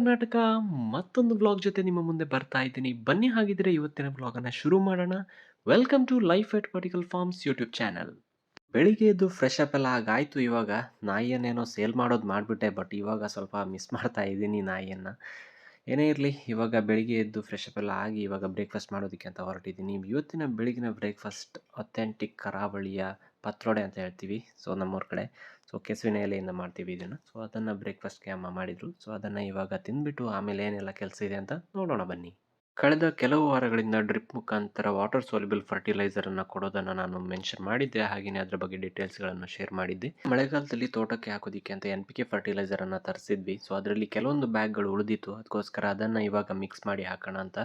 ಕರ್ನಾಟಕ, ಮತ್ತೊಂದು ಬ್ಲಾಗ್ ಜೊತೆ ನಿಮ್ಮ ಮುಂದೆ ಬರ್ತಾ ಇದ್ದೀನಿ. ಬನ್ನಿ ಹಾಗಿದ್ರೆ ಇವತ್ತಿನ ಬ್ಲಾಗನ್ನು ಶುರು ಮಾಡೋಣ. Welcome to life at particle farms YouTube channel ಬೆಳಿಗ್ಗೆ ಎದ್ದು ಫ್ರೆಶ್ ಅಪ್ ಎಲ್ಲ ಆಗಾಯ್ತು ಇವಾಗ. ನಾಯಿಯನ್ನೇನೋ ಸೇಲ್ ಮಾಡೋದು ಮಾಡಿಬಿಟ್ಟೆ ಬಟ್ ಇವಾಗ ಸ್ವಲ್ಪ ಮಿಸ್ ಮಾಡ್ತಾ ಇದ್ದೀನಿ ನಾಯಿಯನ್ನು. ಏನೇ ಇರಲಿ, ಇವಾಗ ಬೆಳಿಗ್ಗೆ ಎದ್ದು ಫ್ರೆಶ್ ಅಪ್ ಎಲ್ಲ ಆಗಿ ಇವಾಗ ಬ್ರೇಕ್ಫಾಸ್ಟ್ ಮಾಡೋದಕ್ಕೆ ಅಂತ ಹೊರಟಿದ್ದೀನಿ. ಇವತ್ತಿನ ಬೆಳಗಿನ ಬ್ರೇಕ್ಫಾಸ್ಟ್ ಅಥೆಂಟಿಕ್ ಕರಾವಳಿಯ ಪತ್ರೊಡೆ ಅಂತ ಹೇಳ್ತೀವಿ ಸೊ ನಮ್ಮೂರ ಕಡೆ. ಸೊ ಕೆಸುವಿನ ಎಲೆಯಿಂದ ಮಾಡ್ತೀವಿ ಇದನ್ನು. ಸೊ ಅದನ್ನು ಬ್ರೇಕ್ಫಾಸ್ಟ್ಗೆ ಅಮ್ಮ ಮಾಡಿದರು. ಸೊ ಅದನ್ನು ಇವಾಗ ತಿಂದ್ಬಿಟ್ಟು ಆಮೇಲೆ ಏನೆಲ್ಲ ಕೆಲಸ ಇದೆ ಅಂತ ನೋಡೋಣ ಬನ್ನಿ. ಕಳೆದ ಕೆಲವು ವಾರಗಳಿಂದ ಡ್ರಿಪ್ ಮುಖಾಂತರ ವಾಟರ್ ಸೋಲಿಬಲ್ ಫರ್ಟಿಲೈಸರನ್ನು ಕೊಡೋದನ್ನು ನಾನು ಮೆನ್ಷನ್ ಮಾಡಿದ್ದೆ. ಹಾಗೆಯೇ ಅದರ ಬಗ್ಗೆ ಡೀಟೇಲ್ಸ್ಗಳನ್ನು ಶೇರ್ ಮಾಡಿದ್ದೆ. ಮಳೆಗಾಲದಲ್ಲಿ ತೋಟಕ್ಕೆ ಹಾಕೋದಿಕ್ಕೆ ಅಂತ ಎನ್ ಪಿ ಕೆ ಫರ್ಟಿಲೈಸರನ್ನು ತರಿಸಿದ್ವಿ. ಸೊ ಅದರಲ್ಲಿ ಕೆಲವೊಂದು ಬ್ಯಾಗ್ಗಳು ಉಳಿದಿತ್ತು. ಅದಕ್ಕೋಸ್ಕರ ಅದನ್ನು ಇವಾಗ ಮಿಕ್ಸ್ ಮಾಡಿ ಹಾಕೋಣ ಅಂತ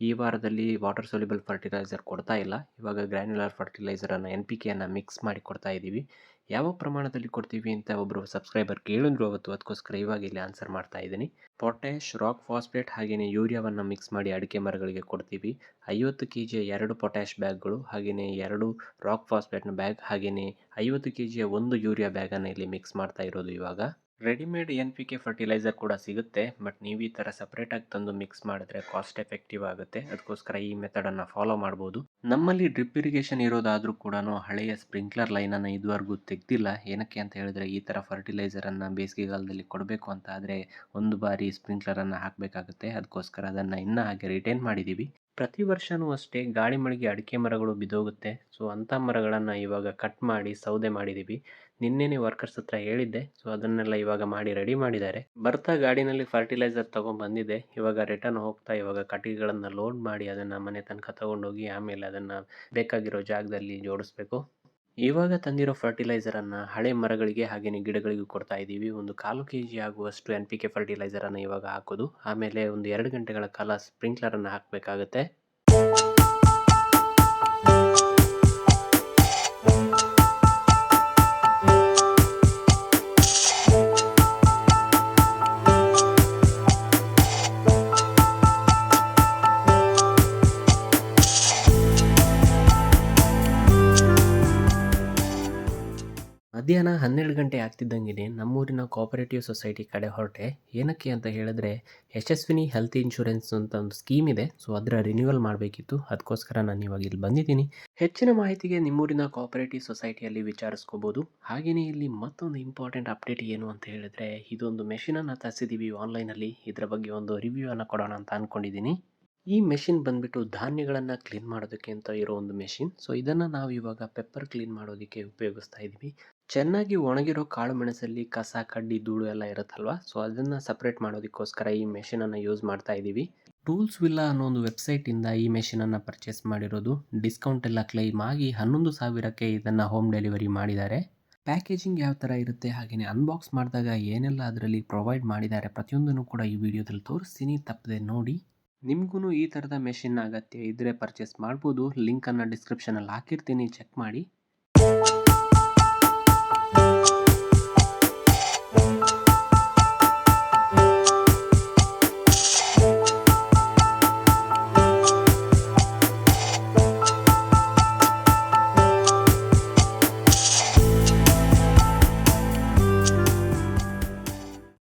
ಈ ವಾರದಲ್ಲಿ ವಾಟರ್ ಸೋಲಿಬಲ್ ಫರ್ಟಿಲೈಸರ್ ಕೊಡ್ತಾ ಇಲ್ಲ. ಇವಾಗ ಗ್ರ್ಯಾನ್ಯುಲರ್ ಫರ್ಟಿಲೈಸರನ್ನು ಎನ್ ಪಿ ಕೆಯನ್ನು ಮಿಕ್ಸ್ ಮಾಡಿ ಕೊಡ್ತಾ ಇದ್ದೀವಿ ಯಾವ ಪ್ರಮಾಣದಲ್ಲಿ ಕೊಡ್ತೀವಿ ಅಂತ ಒಬ್ಬರು ಸಬ್ಸ್ಕ್ರೈಬರ್ ಕೇಳಿದ್ರು ಅವತ್ತು, ಅದಕ್ಕೋಸ್ಕರ ಇವಾಗ ಇಲ್ಲಿ ಆನ್ಸರ್ ಮಾಡ್ತಾ ಇದ್ದೀನಿ. ಪೊಟ್ಯಾಶ್ ರಾಕ್ ಫಾಸ್ಫೇಟ್ ಹಾಗೆಯೇ ಯೂರಿಯಾವನ್ನು ಮಿಕ್ಸ್ ಮಾಡಿ ಅಡಿಕೆ ಮರಗಳಿಗೆ ಕೊಡ್ತೀವಿ. ಐವತ್ತು ಕೆ ಜಿಯ ಎರಡು ಪೊಟ್ಯಾಶ್ ಬ್ಯಾಗ್ಗಳು ಹಾಗೆಯೇ ಎರಡು ರಾಕ್ ಫಾಸ್ಫೇಟ್ನ ಬ್ಯಾಗ್ ಹಾಗೆಯೇ ಐವತ್ತು ಕೆ ಜಿಯ ಒಂದು ಯೂರಿಯಾ ಬ್ಯಾಗನ್ನು ಇಲ್ಲಿ ಮಿಕ್ಸ್ ಮಾಡ್ತಾ ಇರೋದು ಇವಾಗ. Readymade N P K fertilizer ಕೂಡ ಸಿಗುತ್ತೆ ಬಟ್ ನೀವು ಈ ಥರ ಸಪ್ರೇಟಾಗಿ ತಂದು ಮಿಕ್ಸ್ ಮಾಡಿದ್ರೆ ಕಾಸ್ಟ್ ಎಫೆಕ್ಟಿವ್ ಆಗುತ್ತೆ. ಅದಕ್ಕೋಸ್ಕರ ಈ ಮೆಥಡನ್ನು ಫಾಲೋ ಮಾಡ್ಬೋದು. ನಮ್ಮಲ್ಲಿ ಡ್ರಿಪ್ ಇರಿಗೇಷನ್ ಇರೋದಾದರೂ ಕೂಡ ಹಳೆಯ ಸ್ಪ್ರಿಂಕ್ಲರ್ ಲೈನನ್ನು ಇದುವರೆಗೂ ತೆಗ್ದಿಲ್ಲ. ಏನಕ್ಕೆ ಅಂತ ಹೇಳಿದ್ರೆ ಈ ಥರ ಫರ್ಟಿಲೈಸರನ್ನು ಬೇಸಿಗೆಗಾಲದಲ್ಲಿ ಕೊಡಬೇಕು ಅಂತ ಆದರೆ ಒಂದು ಬಾರಿ ಸ್ಪ್ರಿಂಕ್ಲರನ್ನು ಹಾಕಬೇಕಾಗುತ್ತೆ. ಅದಕ್ಕೋಸ್ಕರ ಅದನ್ನು ಇನ್ನೂ ಹಾಗೆ ರಿಟೈನ್ ಮಾಡಿದ್ದೀವಿ ಪ್ರತಿ ವರ್ಷವೂ ಅಷ್ಟೇ ಗಾಳಿ ಮಳಿಗೆ ಅಡಿಕೆ ಮರಗಳು ಬಿದ್ದೋಗುತ್ತೆ. ಸೊ ಅಂಥ ಮರಗಳನ್ನು ಇವಾಗ ಕಟ್ ಮಾಡಿ, ಸೌದೆ ಮಾಡಿದ್ದೀವಿ ನಿನ್ನೆನೇ ವರ್ಕರ್ಸ್ ಹತ್ರ ಹೇಳಿದ್ದೆ. ಸೊ ಅದನ್ನೆಲ್ಲ ಇವಾಗ ಮಾಡಿ ರೆಡಿ ಮಾಡಿದ್ದಾರೆ. ಬರ್ತಾ ಗಾಡಿನಲ್ಲಿ ಫರ್ಟಿಲೈಸರ್ ತೊಗೊಂಡು ಬಂದಿದೆ ಇವಾಗ ರಿಟರ್ನ್ ಹೋಗ್ತಾ ಇವಾಗ ಕಟ್ಟಿಗೆಗಳನ್ನು ಲೋಡ್ ಮಾಡಿ ಅದನ್ನು ಮನೆ ತನಕ ತೊಗೊಂಡೋಗಿ ಆಮೇಲೆ ಅದನ್ನು ಬೇಕಾಗಿರೋ ಜಾಗದಲ್ಲಿ ಜೋಡಿಸ್ಬೇಕು. ಇವಾಗ ತಂದಿರೋ ಫರ್ಟಿಲೈಸರನ್ನು ಹಳೆ ಮರಗಳಿಗೆ ಹಾಗೆಯೇ ಗಿಡಗಳಿಗೂ ಕೊಡ್ತಾ ಇದ್ದೀವಿ. ಒಂದು ಕಾಲು ಕೆ ಜಿ ಆಗುವಷ್ಟು ಎನ್ ಪಿ ಕೆ ಫರ್ಟಿಲೈಸರನ್ನು ಇವಾಗ ಹಾಕೋದು. ಆಮೇಲೆ ಒಂದು ಎರಡು ಗಂಟೆಗಳ ಕಾಲ ಸ್ಪ್ರಿಂಕ್ಲರನ್ನು ಹಾಕಬೇಕಾಗುತ್ತೆ. ಮಧ್ಯಾಹ್ನ ಹನ್ನೆರಡು ಗಂಟೆ ಆಗ್ತಿದ್ದಂಗೆ ನಮ್ಮೂರಿನ ಕೋಆಪರೇಟಿವ್ ಸೊಸೈಟಿ ಕಡೆ ಹೊರಟೆ. ಏನಕ್ಕೆ ಅಂತ ಹೇಳಿದ್ರೆ, ಯಶಸ್ವಿನಿ ಹೆಲ್ತ್ ಇನ್ಶೂರೆನ್ಸ್ ಅಂತ ಒಂದು ಸ್ಕೀಮ್ ಇದೆ. ಸೊ ಅದರ ರಿನ್ಯೂವಲ್ ಮಾಡಬೇಕಿತ್ತು. ಅದಕ್ಕೋಸ್ಕರ ನಾನು ಇವಾಗ ಇಲ್ಲಿ ಬಂದಿದ್ದೀನಿ. ಹೆಚ್ಚಿನ ಮಾಹಿತಿಗೆ ನಿಮ್ಮೂರಿನ ಕೋಆಪರೇಟಿವ್ ಸೊಸೈಟಿಯಲ್ಲಿ ವಿಚಾರಿಸ್ಕೋಬೋದು. ಹಾಗೆಯೇ ಇಲ್ಲಿ ಮತ್ತೊಂದು ಇಂಪಾರ್ಟೆಂಟ್ ಅಪ್ಡೇಟ್ ಏನು ಅಂತ ಹೇಳಿದ್ರೆ, ಇದೊಂದು ಮೆಷಿನನ್ನು ತರಿಸಿದ್ದೀವಿ ಆನ್ಲೈನಲ್ಲಿ ಇದರ ಬಗ್ಗೆ ಒಂದು ರಿವ್ಯೂ ಅನ್ನು ಕೊಡೋಣ ಅಂತ ಅಂದ್ಕೊಂಡಿದ್ದೀನಿ ಈ ಮೆಷಿನ್ ಬಂದ್ಬಿಟ್ಟು ಧಾನ್ಯಗಳನ್ನು ಕ್ಲೀನ್ ಮಾಡೋದಕ್ಕೆ ಅಂತ ಇರೋ ಒಂದು ಮೆಷಿನ್ ಸೊ ಇದನ್ನು ನಾವು ಇವಾಗ ಪೆಪ್ಪರ್ ಕ್ಲೀನ್ ಮಾಡೋದಕ್ಕೆ ಉಪಯೋಗಿಸ್ತಾ ಇದ್ದೀವಿ ಚೆನ್ನಾಗಿ ಒಣಗಿರೋ ಕಾಳು ಮೆಣಸಲ್ಲಿ ಕಸ, ಕಡ್ಡಿ, ಧೂಳು ಎಲ್ಲ ಇರುತ್ತಲ್ವ? ಸೊ ಅದನ್ನು ಸಪ್ರೇಟ್ ಮಾಡೋದಕ್ಕೋಸ್ಕರ ಈ ಮೆಷಿನನ್ನು ಯೂಸ್ ಮಾಡ್ತಾ ಇದ್ದೀವಿ ಟೂಲ್ಸ್ ವಿಲ್ಲ ಅನ್ನೋ ಒಂದು ವೆಬ್ಸೈಟಿಂದ ಈ ಮೆಷಿನನ್ನು ಪರ್ಚೇಸ್ ಮಾಡಿರೋದು. ಡಿಸ್ಕೌಂಟ್ ಎಲ್ಲ ಕ್ಲೈಮ್ ಆಗಿ ಹನ್ನೊಂದು ಸಾವಿರಕ್ಕೆ ಇದನ್ನು ಹೋಮ್ ಡೆಲಿವರಿ ಮಾಡಿದ್ದಾರೆ. ಪ್ಯಾಕೇಜಿಂಗ್ ಯಾವ ಥರ ಇರುತ್ತೆ ಹಾಗೆಯೇ ಅನ್ಬಾಕ್ಸ್ ಮಾಡಿದಾಗ ಏನೆಲ್ಲ ಅದರಲ್ಲಿ ಪ್ರೊವೈಡ್ ಮಾಡಿದ್ದಾರೆ ಪ್ರತಿಯೊಂದನ್ನು ಕೂಡ ಈ ವಿಡಿಯೋದಲ್ಲಿ ತೋರಿಸ್ತೀನಿ. ತಪ್ಪದೆ ನೋಡಿ. ನಿಮಗೂ ಈ ಥರದ ಮೆಷಿನ್ ಅಗತ್ಯ ಇದ್ದರೆ ಪರ್ಚೇಸ್ ಮಾಡ್ಬೋದು. ಲಿಂಕನ್ನು ಡಿಸ್ಕ್ರಿಪ್ಷನಲ್ಲಿ ಹಾಕಿರ್ತೀನಿ. ಚೆಕ್ ಮಾಡಿ.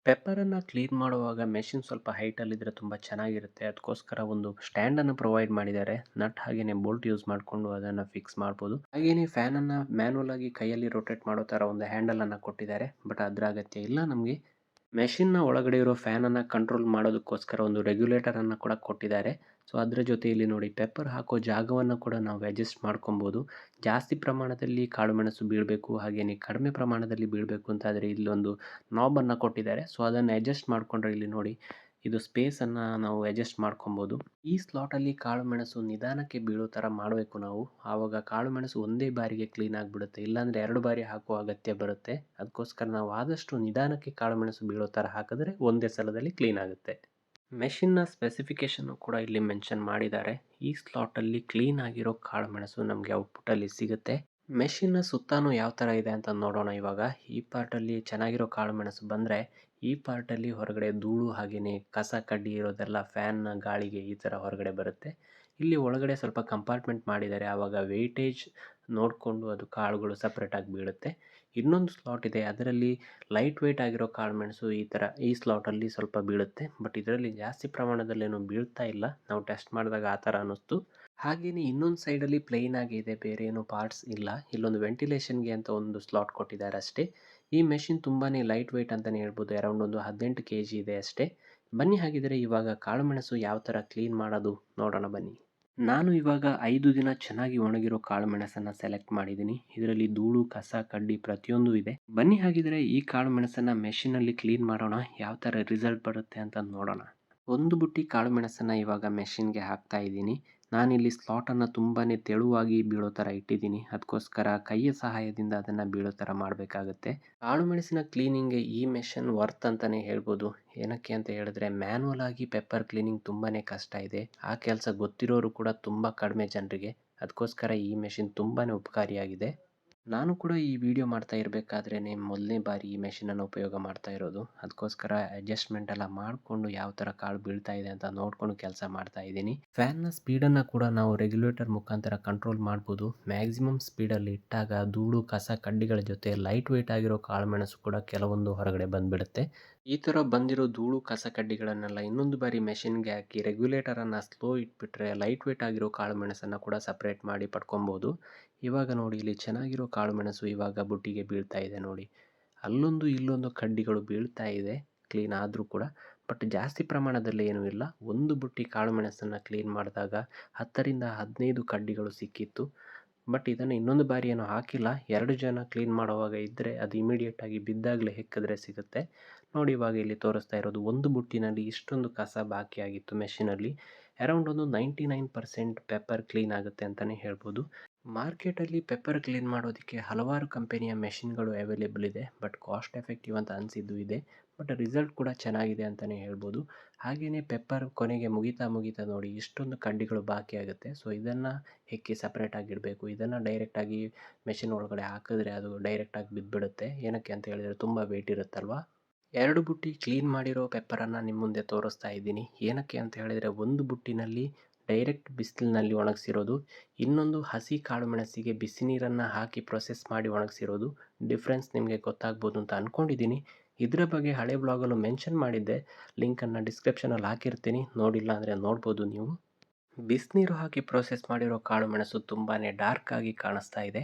ಪೆಪ್ಪರನ್ನು ಕ್ಲೀನ್ ಮಾಡುವಾಗ ಮೆಷಿನ್ ಸ್ವಲ್ಪ ಹೈಟಲ್ಲಿದ್ದರೆ ತುಂಬ ಚೆನ್ನಾಗಿರುತ್ತೆ. ಅದಕ್ಕೋಸ್ಕರ ಒಂದು ಸ್ಟ್ಯಾಂಡನ್ನು ಪ್ರೊವೈಡ್ ಮಾಡಿದ್ದಾರೆ. ನಟ್ ಹಾಗೆಯೇ ಬೋಲ್ಟ್ ಯೂಸ್ ಮಾಡಿಕೊಂಡು ಅದನ್ನು ಫಿಕ್ಸ್ ಮಾಡ್ಬೋದು. ಫ್ಯಾನ್ ಫ್ಯಾನನ್ನು ಮ್ಯಾನುವಲ್ ಆಗಿ ಕೈಯಲ್ಲಿ ರೊಟೇಟ್ ಮಾಡೋ ಥರ ಒಂದು ಹ್ಯಾಂಡಲನ್ನು ಕೊಟ್ಟಿದ್ದಾರೆ. ಬಟ್ ಅದರ ಅಗತ್ಯ ಇಲ್ಲ ನಮಗೆ. ಮೆಷಿನ್ನ ಒಳಗಡೆ ಇರೋ ಫ್ಯಾನನ್ನು ಕಂಟ್ರೋಲ್ ಮಾಡೋದಕ್ಕೋಸ್ಕರ ಒಂದು ರೆಗ್ಯುಲೇಟರನ್ನು ಕೂಡ ಕೊಟ್ಟಿದ್ದಾರೆ. ಸೊ, ಅದರ ಜೊತೆ ಇಲ್ಲಿ ನೋಡಿ ಪೆಪ್ಪರ್ ಹಾಕೋ ಜಾಗವನ್ನು ಕೂಡ ನಾವು ಅಡ್ಜಸ್ಟ್ ಮಾಡ್ಕೊಬೋದು. ಜಾಸ್ತಿ ಪ್ರಮಾಣದಲ್ಲಿ ಕಾಳುಮೆಣಸು ಬೀಳಬೇಕು ಹಾಗೆಯೇ ಕಡಿಮೆ ಪ್ರಮಾಣದಲ್ಲಿ ಬೀಳಬೇಕು ಅಂತಾದರೆ ಇಲ್ಲೊಂದು ನಾಬನ್ನು ಕೊಟ್ಟಿದ್ದಾರೆ. ಸೊ, ಅದನ್ನು ಅಡ್ಜಸ್ಟ್ ಮಾಡಿಕೊಂಡ್ರೆ ಇಲ್ಲಿ ನೋಡಿ ಇದು ಸ್ಪೇಸನ್ನು ನಾವು ಅಡ್ಜಸ್ಟ್ ಮಾಡ್ಕೊಬೋದು. ಈ ಸ್ಲಾಟಲ್ಲಿ ಕಾಳು ಮೆಣಸು ನಿಧಾನಕ್ಕೆ ಬೀಳೋ ಥರ ಮಾಡಬೇಕು ನಾವು. ಆವಾಗ ಕಾಳು ಮೆಣಸು ಒಂದೇ ಬಾರಿಗೆ ಕ್ಲೀನ್ ಆಗಿಬಿಡುತ್ತೆ. ಇಲ್ಲಾಂದರೆ ಎರಡು ಬಾರಿ ಹಾಕುವ ಅಗತ್ಯ ಬರುತ್ತೆ. ಅದಕ್ಕೋಸ್ಕರ ನಾವು ಆದಷ್ಟು ನಿಧಾನಕ್ಕೆ ಕಾಳು ಮೆಣಸು ಬೀಳೋ ಥರ ಹಾಕಿದ್ರೆ ಒಂದೇ ಸಲದಲ್ಲಿ ಕ್ಲೀನ್ ಆಗುತ್ತೆ. ಮೆಷಿನ್ನ ಸ್ಪೆಸಿಫಿಕೇಷನ್ನು ಕೂಡ ಇಲ್ಲಿ ಮೆನ್ಷನ್ ಮಾಡಿದ್ದಾರೆ. ಈ ಸ್ಲಾಟಲ್ಲಿ ಕ್ಲೀನ್ ಆಗಿರೋ ಕಾಳು ಮೆಣಸು ನಮಗೆ ಔಟ್ಪುಟ್ಟಲ್ಲಿ ಸಿಗುತ್ತೆ. ಮೆಷಿನ್ನ ಸುತ್ತಾನು ಯಾವ ಥರ ಇದೆ ಅಂತ ನೋಡೋಣ ಇವಾಗ. ಈ ಪಾರ್ಟಲ್ಲಿ ಚೆನ್ನಾಗಿರೋ ಕಾಳು ಮೆಣಸು ಬಂದರೆ ಈ ಪಾರ್ಟಲ್ಲಿ ಹೊರಗಡೆ ಧೂಳು ಹಾಗೆಯೇ ಕಸ, ಕಡ್ಡಿ ಇರೋದೆಲ್ಲ ಫ್ಯಾನ್ನ ಗಾಳಿಗೆ ಈ ಥರ ಹೊರಗಡೆ ಬರುತ್ತೆ. ಇಲ್ಲಿ ಒಳಗಡೆ ಸ್ವಲ್ಪ ಕಂಪಾರ್ಟ್ಮೆಂಟ್ ಮಾಡಿದ್ದಾರೆ ಆವಾಗ ವೆಯ್ಟೇಜ್ ನೋಡಿಕೊಂಡು ಅದು ಕಾಳುಗಳು ಸಪ್ರೇಟಾಗಿ ಬೀಳುತ್ತೆ. ಇನ್ನೊಂದು ಸ್ಲಾಟ್ ಇದೆ, ಅದರಲ್ಲಿ ಲೈಟ್ ವೆಯ್ಟ್ ಆಗಿರೋ ಕಾಳುಮೆಣಸು ಈ ಥರ ಈ ಸ್ಲಾಟಲ್ಲಿ ಸ್ವಲ್ಪ ಬೀಳುತ್ತೆ. ಬಟ್ ಇದರಲ್ಲಿ ಜಾಸ್ತಿ ಪ್ರಮಾಣದಲ್ಲೇನು ಬೀಳ್ತಾ ಇಲ್ಲ. ನಾವು ಟೆಸ್ಟ್ ಮಾಡಿದಾಗ ಆ ಥರ ಅನ್ನಿಸ್ತು. ಹಾಗೆಯೇ ಇನ್ನೊಂದು ಸೈಡಲ್ಲಿ ಪ್ಲೈನ್ ಆಗಿದೆ ಬೇರೆ ಏನು ಪಾರ್ಟ್ಸ್ ಇಲ್ಲ. ಇಲ್ಲೊಂದು ವೆಂಟಿಲೇಷನ್ಗೆ ಅಂತ ಒಂದು ಸ್ಲಾಟ್ ಕೊಟ್ಟಿದ್ದಾರೆ ಅಷ್ಟೇ. ಈ ಮೆಷಿನ್ ತುಂಬಾ ಲೈಟ್ ವೆಯ್ಟ್ ಅಂತಲೇ ಹೇಳ್ಬೋದು. ಅರೌಂಡ್ ಒಂದು ಹದಿನೆಂಟು ಕೆ ಜಿ ಇದೆ ಅಷ್ಟೇ. ಬನ್ನಿ ಹಾಗಿದ್ರೆ ಇವಾಗ ಕಾಳುಮೆಣಸು ಯಾವ ಥರ ಕ್ಲೀನ್ ಮಾಡೋದು ನೋಡೋಣ ಬನ್ನಿ. ನಾನು ಇವಾಗ ಐದು ದಿನ ಚೆನ್ನಾಗಿ ಒಣಗಿರೋ ಕಾಳುಮೆಣಸನ್ನು ಸೆಲೆಕ್ಟ್ ಮಾಡಿದ್ದೀನಿ. ಇದರಲ್ಲಿ ಧೂಳು, ಕಸ, ಕಡ್ಡಿ ಪ್ರತಿಯೊಂದು ಇದೆ. ಬನ್ನಿ ಹಾಗಿದ್ರೆ ಈ ಕಾಳುಮೆಣಸನ್ನು ಮೆಷಿನಲ್ಲಿ ಕ್ಲೀನ್ ಮಾಡೋಣ. ಯಾವ ಥರ ರಿಸಲ್ಟ್ ಬರುತ್ತೆ ಅಂತ ನೋಡೋಣ. ಒಂದು ಬುಟ್ಟಿ ಕಾಳುಮೆಣಸನ್ನು ಇವಾಗ ಮೆಷಿನ್ಗೆ ಹಾಕ್ತಾ ಇದ್ದೀನಿ. ನಾನಿಲ್ಲಿ ಸ್ಲಾಟನ್ನು ತುಂಬಾ ತೆಳುವಾಗಿ ಬೀಳೋ ಥರ ಇಟ್ಟಿದ್ದೀನಿ. ಅದಕ್ಕೋಸ್ಕರ ಕೈಯ ಸಹಾಯದಿಂದ ಅದನ್ನು ಬೀಳೋ ಥರ ಮಾಡಬೇಕಾಗತ್ತೆ. ಕಾಳು ಮೆಣಸಿನ ಕ್ಲೀನಿಂಗ್ಗೆ ಈ ಮೆಷಿನ್ ವರ್ತ್ ಅಂತಲೇ ಹೇಳ್ಬೋದು. ಏನಕ್ಕೆ ಅಂತ ಹೇಳಿದ್ರೆ ಮ್ಯಾನ್ಯಲ್ ಆಗಿ ಪೆಪ್ಪರ್ ಕ್ಲೀನಿಂಗ್ ತುಂಬಾ ಕಷ್ಟ ಇದೆ. ಆ ಕೆಲಸ ಗೊತ್ತಿರೋರು ಕೂಡ ತುಂಬ ಕಡಿಮೆ ಜನರಿಗೆ. ಅದಕ್ಕೋಸ್ಕರ ಈ ಮೆಷಿನ್ ತುಂಬಾ ಉಪಕಾರಿಯಾಗಿದೆ. ನಾನು ಕೂಡ ಈ ವಿಡಿಯೋ ಮಾಡ್ತಾ ಇರಬೇಕಾದ್ರೆ ಮೊದಲನೇ ಬಾರಿ ಈ ಮೆಷಿನನ್ನು ಉಪಯೋಗ ಮಾಡ್ತಾ ಇರೋದು. ಅದಕ್ಕೋಸ್ಕರ ಅಡ್ಜಸ್ಟ್ಮೆಂಟ್ ಎಲ್ಲ ಮಾಡಿಕೊಂಡು ಯಾವ ಥರ ಕಾಳು ಬೀಳ್ತಾ ಇದೆ ಅಂತ ನೋಡಿಕೊಂಡು ಕೆಲಸ ಮಾಡ್ತಾ ಇದ್ದೀನಿ. ಫ್ಯಾನ್ನ ಸ್ಪೀಡನ್ನು ಕೂಡ ನಾವು ರೆಗ್ಯುಲೇಟರ್ ಮುಖಾಂತರ ಕಂಟ್ರೋಲ್ ಮಾಡ್ಬೋದು. ಮ್ಯಾಕ್ಸಿಮಮ್ ಸ್ಪೀಡಲ್ಲಿ ಇಟ್ಟಾಗ ಧೂಳು, ಕಸ, ಕಡ್ಡಿಗಳ ಜೊತೆ ಲೈಟ್ ವೆಯ್ಟ್ ಆಗಿರೋ ಕಾಳುಮೆಣಸು ಕೂಡ ಕೆಲವೊಂದು ಹೊರಗಡೆ ಬಂದುಬಿಡುತ್ತೆ. ಈ ಥರ ಬಂದಿರೋ ಧೂಳು, ಕಸ, ಕಡ್ಡಿಗಳನ್ನೆಲ್ಲ ಇನ್ನೊಂದು ಬಾರಿ ಮೆಷಿನ್ಗೆ ಹಾಕಿ ರೆಗ್ಯುಲೇಟರನ್ನು ಸ್ಲೋ ಇಟ್ಬಿಟ್ರೆ ಲೈಟ್ ವೆಯ್ಟ್ ಆಗಿರೋ ಕಾಳುಮೆಣಸನ್ನು ಕೂಡ ಸಪ್ರೇಟ್ ಮಾಡಿ ಪಡ್ಕೊಬೋದು. ಇವಾಗ ನೋಡಿ, ಇಲ್ಲಿ ಚೆನ್ನಾಗಿರೋ ಕಾಳುಮೆಣಸು ಇವಾಗ ಬುಟ್ಟಿಗೆ ಬೀಳ್ತಾ ಇದೆ ನೋಡಿ. ಅಲ್ಲೊಂದು ಇಲ್ಲೊಂದು ಕಡ್ಡಿಗಳು ಬೀಳ್ತಾ ಇದೆ ಕ್ಲೀನ್ ಆದರೂ ಕೂಡ. ಬಟ್ ಜಾಸ್ತಿ ಪ್ರಮಾಣದಲ್ಲಿ ಏನೂ ಇಲ್ಲ. ಒಂದು ಬುಟ್ಟಿ ಕಾಳುಮೆಣಸನ್ನು ಕ್ಲೀನ್ ಮಾಡಿದಾಗ ಹತ್ತರಿಂದ ಹದಿನೈದು ಕಡ್ಡಿಗಳು ಸಿಕ್ಕಿತ್ತು. ಬಟ್ ಇದನ್ನು ಇನ್ನೊಂದು ಬಾರಿ ಏನು ಹಾಕಿಲ್ಲ. ಎರಡು ಜನ ಕ್ಲೀನ್ ಮಾಡುವಾಗ ಇದ್ದರೆ ಅದು ಇಮಿಡಿಯೇಟಾಗಿ ಬಿದ್ದಾಗಲೇ ಹೆಕ್ಕಿದ್ರೆ ಸಿಗುತ್ತೆ. ನೋಡಿ, ಇವಾಗ ಇಲ್ಲಿ ತೋರಿಸ್ತಾ ಇರೋದು ಒಂದು ಬುಟ್ಟಿನಲ್ಲಿ ಇಷ್ಟೊಂದು ಕಸ ಬಾಕಿಯಾಗಿತ್ತು ಮೆಷಿನಲ್ಲಿ ಅರೌಂಡ್ ಒಂದು ninety nine percent pepper clean ಆಗುತ್ತೆ ಅಂತಲೇ ಹೇಳ್ಬೋದು. ಮಾರ್ಕೆಟಲ್ಲಿ ಪೆಪ್ಪರ್ ಕ್ಲೀನ್ ಮಾಡೋದಕ್ಕೆ ಹಲವಾರು ಕಂಪೆನಿಯ ಮೆಷಿನ್ಗಳು ಅವೈಲೇಬಲ್ ಇದೆ, ಬಟ್ ಕಾಸ್ಟ್ ಎಫೆಕ್ಟಿವ್ ಅಂತ ಅನಿಸಿದ್ದು ಇದೆ. ಬಟ್ ರಿಸಲ್ಟ್ ಕೂಡ ಚೆನ್ನಾಗಿದೆ ಅಂತಲೇ ಹೇಳ್ಬೋದು. ಹಾಗೆಯೇ ಪೆಪ್ಪರ್ ಕೊನೆಗೆ ಮುಗಿತಾ ಮುಗಿತಾ ನೋಡಿ ಇಷ್ಟೊಂದು ಕಡ್ಡಿಗಳು ಬಾಕಿ ಆಗುತ್ತೆ. ಸೊ ಇದನ್ನು ಹೆಕ್ಕಿ ಸಪ್ರೇಟಾಗಿಡಬೇಕು ಇದನ್ನು ಡೈರೆಕ್ಟಾಗಿ ಮೆಷಿನ್ ಒಳಗಡೆ ಹಾಕಿದ್ರೆ ಅದು ಡೈರೆಕ್ಟಾಗಿ ಬಿದ್ದುಬಿಡುತ್ತೆ. ಏನಕ್ಕೆ ಅಂತ ಹೇಳಿದರೆ ತುಂಬ ವೇಟ್ ಇರುತ್ತಲ್ವ? ಎರಡು ಬುಟ್ಟಿ ಕ್ಲೀನ್ ಮಾಡಿರೋ ಪೆಪ್ಪರನ್ನು ನಿಮ್ಮ ಮುಂದೆ ತೋರಿಸ್ತಾ ಇದ್ದೀನಿ. ಏನಕ್ಕೆ ಅಂತ ಹೇಳಿದರೆ ಒಂದು ಬುಟ್ಟಿನಲ್ಲಿ ಡೈರೆಕ್ಟ್ ಬಿಸಿಲಿನಲ್ಲಿ ಒಣಗಿಸಿರೋದು, ಇನ್ನೊಂದು ಹಸಿ ಕಾಳುಮೆಣಸಿಗೆ ಬಿಸಿ ನೀರನ್ನು ಹಾಕಿ ಪ್ರೊಸೆಸ್ ಮಾಡಿ ಒಣಗಿಸಿರೋದು ಡಿಫ್ರೆನ್ಸ್ ನಿಮಗೆ ಗೊತ್ತಾಗ್ಬೋದು ಅಂತ ಅಂದ್ಕೊಂಡಿದ್ದೀನಿ ಇದರ ಬಗ್ಗೆ ಹಳೆ ಬ್ಲಾಗಲ್ಲೂ ಮೆನ್ಷನ್ ಮಾಡಿದ್ದೆ. ಲಿಂಕನ್ನು ಡಿಸ್ಕ್ರಿಪ್ಷನಲ್ಲಿ ಹಾಕಿರ್ತೀನಿ. ನೋಡಿಲ್ಲ ಅಂದರೆ ನೋಡ್ಬೋದು ನೀವು. ಬಿಸಿನೀರು ಹಾಕಿ ಪ್ರೊಸೆಸ್ ಮಾಡಿರೋ ಕಾಳುಮೆಣಸು ತುಂಬಾ ಡಾರ್ಕ್ ಆಗಿ ಕಾಣಿಸ್ತಾ ಇದೆ.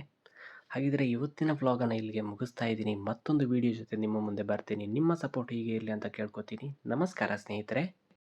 ಹಾಗಿದ್ರೆ ಇವತ್ತಿನ ಬ್ಲಾಗನ್ನು ಇಲ್ಲಿಗೆ ಮುಗಿಸ್ತಾ ಇದ್ದೀನಿ. ಮತ್ತೊಂದು ವಿಡಿಯೋ ಜೊತೆ ನಿಮ್ಮ ಮುಂದೆ ಬರ್ತೀನಿ. ನಿಮ್ಮ ಸಪೋರ್ಟ್ ಹೀಗೆ ಇರಲಿ ಅಂತ ಕೇಳ್ಕೊತೀನಿ. ನಮಸ್ಕಾರ ಸ್ನೇಹಿತರೆ.